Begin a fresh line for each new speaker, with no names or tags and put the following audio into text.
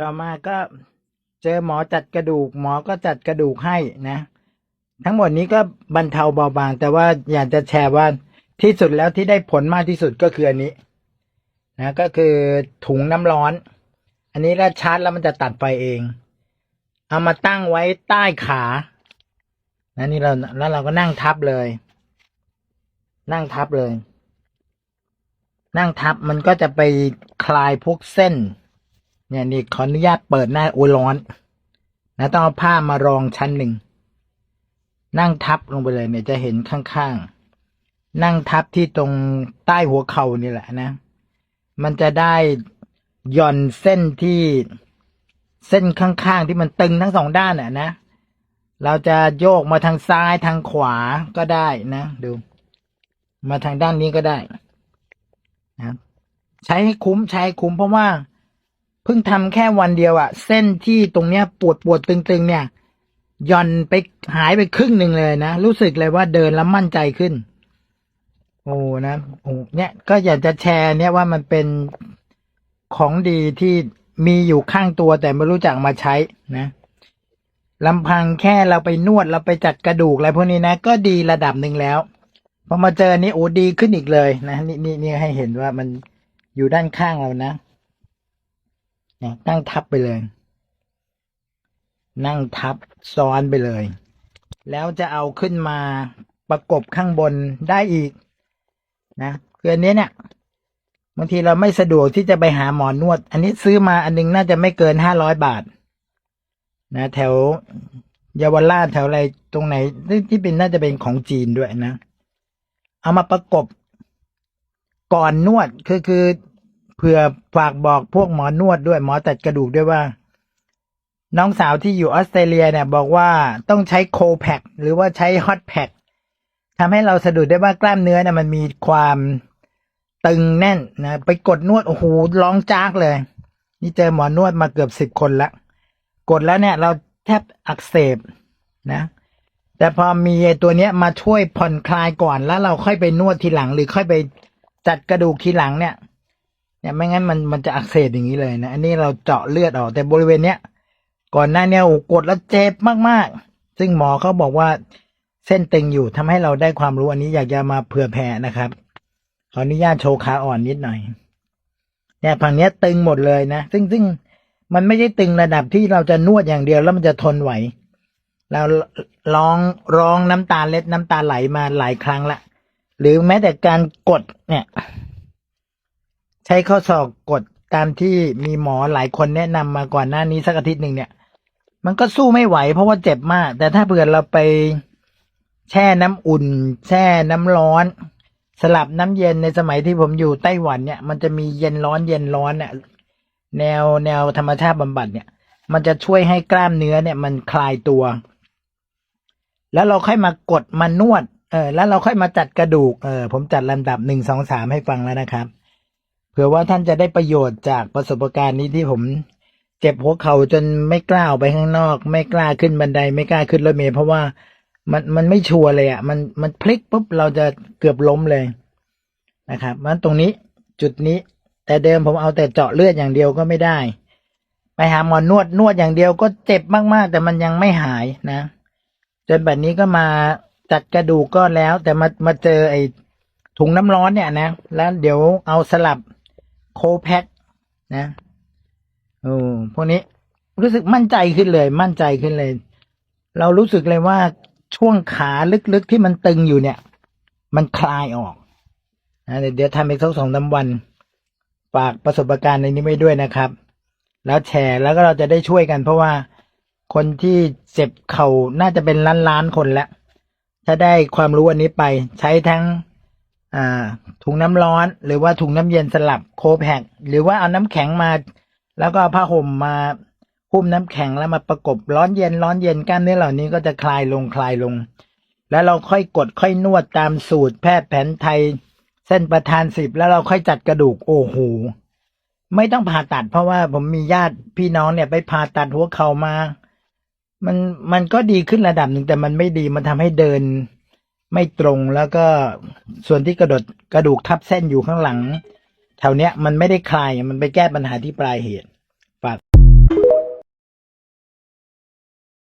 ต่อมาก็เจอหมอจัดกระดูก หมอก็จัดกระดูกให้นะ ทั้งหมดนี้ก็บรรเทาเบาบาง แต่ว่าอยากจะแชร์ว่าที่สุดแล้วที่ได้ผลมากที่สุดก็คืออันนี้นะก็คือถุงน้ำร้อน อันนี้แล้วชาร์จแล้วมันจะตัดไฟเอง เอามาตั้งไว้ใต้ขานะนี่เราแล้วเราก็นั่งทับเลย นั่งทับเลย นั่งทับมันก็จะไปคลายพวกเส้น เนี่ยนี่ขออนุญาตเปิดหน้าโอ้ยร้อน นะต้องเอาผ้ามารองชั้นหนึ่ง นั่งทับลงไปเลยเนี่ยจะเห็นข้างๆ นั่งทับที่ตรงใต้หัวเข่านี่แหละนะ มันจะได้หย่อนเส้นที่เส้นข้างๆ ที่มันตึงทั้งสองด้านอะนะ เราจะโยกมาทางซ้ายทางขวาก็ได้นะ ดู มาทางด้านนี้ก็ได้นะใช้ให้คุ้มใช้คุ้มเพราะว่า เพิ่งทำแค่วันเดียวอะเส้นที่ตรงเนี้ยปวดปวดตึงๆเนี่ยย่อนไปหายไปครึ่งหนึ่งเลยนะ รู้สึกเลยว่าเดินแล้วมั่นใจขึ้น โอ้นะโอ้เนี่ย ก็อยากจะแชร์เนี่ยว่ามันเป็นของดีที่มีอยู่ข้างตัวแต่ไม่รู้จักมาใช้นะลำพังแค่เราไปนวดเราไปจัดกระดูกอะไรพวกนี้นะ ก็ดีระดับหนึ่งแล้วพอมาเจอนี้โอ้ดีขึ้นอีกเลยนะนี่นี่นี่ให้เห็นว่ามันอยู่ด้านข้างเรานะ นั่งทับไปเลย นั่งทับซ้อนไปเลย แล้วจะเอาขึ้นมาประกบข้างบนได้อีก นะคืออันนี้เนี่ยบางทีเราไม่สะดวกที่จะไปหาหมอนวด อันนี้ซื้อมาอันนึงน่าจะไม่เกินห้าร้อยบาท นะ แถวเยาวราชแถวอะไรตรงไหนที่ที่เป็นน่าจะเป็นของจีนด้วยนะ เอามาประกบก่อนนวดคือคือ เผื่อฝากบอกพวกหมอนวดด้วยหมอตัดกระดูกด้วยว่า น้องสาวที่อยู่ออสเตรเลียเนี่ยบอกว่าต้องใช้โคแพคหรือว่าใช้ฮอตแพคทำให้เราสะดุดได้ว่ากล้ามเนื้อเนี่ยมันมีความตึงแน่นนะไปกดนวดโอ้โหร้องจากเลย นี่เจอหมอนวดมาเกือบสิบคนล้วกดแล้วเนี่ย เราแทบอักเสบนะ แต่พอมีตัวเนี้ยมาช่วยผ่อนคลายก่อนแล้วเราค่อยไปนวดทีหลัง หรือค่อยไปจัดกระดูกทีหลังเนี่ย เนี่ยไม่งั้นมันมันจะอักเสบอย่างนี้เลยนะ อันนี้เราเจาะเลือดออก แต่บริเวณเนี้ยก่อนหน้าเนี้ยโอ้กดแล้วเจ็บมากๆ ซึ่งหมอเขาบอกว่าเส้นตึงอยู่ทำให้เราได้ความรู้อันนี้อยากจะมาเผื่อแผ่นะครับ ขออนุญาตโชว์ขาอ่อนนิดหน่อย เนี่ยฝั่งเนี้ยตึงหมดเลยนะ ซึ่งซึ่งมันไม่ใช่ตึงระดับที่เราจะนวดอย่างเดียวแล้วมันจะทนไหวเราร้องร้องน้ำตาเล็ดน้ำตาไหลมาหลายครั้งละ หรือแม้แต่การกดเนี่ย ใช้ข้อศอกกดตามที่มีหมอหลายคนแนะนำมาก่อนหน้านี้สักอาทิตย์หนึ่งเนี่ย มันก็สู้ไม่ไหวเพราะว่าเจ็บมาก แต่ถ้าเผื่อเราไปแช่น้ำอุ่น แช่น้ำร้อน สลับน้ำเย็นในสมัยที่ผมอยู่ไต้หวันเนี่ย มันจะมีเย็นร้อนเย็นร้อนเนี่ยแนวแนวธรรมชาติบำบัดเนี่ย มันจะช่วยให้กล้ามเนื้อเนี่ยมันคลายตัว แล้วเราค่อยมากดมานวด เออ แล้วเราค่อยมาจัดกระดูก เออ ผมจัดลำดับหนึ่งสองสามให้ฟังแล้วนะครับ ผื่อว่าท่านจะได้ประโยชน์จากประสบการณ์นี้ที่ผมเจ็บหัวเข่าจนไม่กล้าออกไปข้างนอก ไม่กล้าขึ้นบันได ไม่กล้าขึ้นรถเมล์เพราะว่ามันมันไม่ชัวร์เลยอะ มันมันพลิกปุ๊บเราจะเกือบล้มเลยนะครับมันตรงนี้จุดนี้ แต่เดิมผมเอาแต่เจาะเลือดอย่างเดียวก็ไม่ได้ ไปหาหมอนวดนวดอย่างเดียวก็เจ็บมากๆ แต่มันยังไม่หายนะ จนแบบนี้ก็มาจัดกระดูกก็แล้ว แต่มามาเจอไอ้ถุงน้ำร้อนเนี่ยนะ แล้วเดี๋ยวเอาสลับ โคแพ็คนะโอ้พวกนี้รู้สึกมั่นใจขึ้นเลย มั่นใจขึ้นเลย เรารู้สึกเลยว่าช่วงขาลึกๆที่มันตึงอยู่เนี่ย มันคลายออกนะเดี๋ยวทำอีกสักสองสาวันฝากประสบการณ์ในนี้ไว้ด้วยนะครับ แล้วแชร์แล้วก็เราจะได้ช่วยกัน เพราะว่าคนที่เจ็บเข่าน่าจะเป็นล้านล้านๆคนแล้ว ถ้าได้ความรู้อันนี้ไป ใช้ทั้ง ถุงน้ำร้อน หรือว่าถุงน้ำเย็นสลับโคแพคหรือว่าเอาน้ำแข็งมา แล้วก็เอาผ้าห่มมาหุ้มน้ำแข็งแล้วมาประกบร้อนเย็นร้อนเย็นกล้ามเนื้อเหล่านี้ก็จะคลายลงคลายลง แล้วเราค่อยกดค่อยนวดตามสูตรแพทย์แผนไทย เส้นประธานสิบแล้วเราค่อยจัดกระดูกโอ้โหไม่ต้องผ่าตัด เพราะว่าผมมีญาติพี่น้องเนี่ยไปผ่าตัดหัวเข่ามา มันมันก็ดีขึ้นระดับหนึ่งแต่มันไม่ดีมันทำให้เดิน ไม่ตรงแล้วก็ส่วนที่กระดดกระดูกทับเส้นอยู่ข้างหลัง แถวเนี้ยมันไม่ได้คลายมันไปแก้ปัญหาที่ปลายเหตุ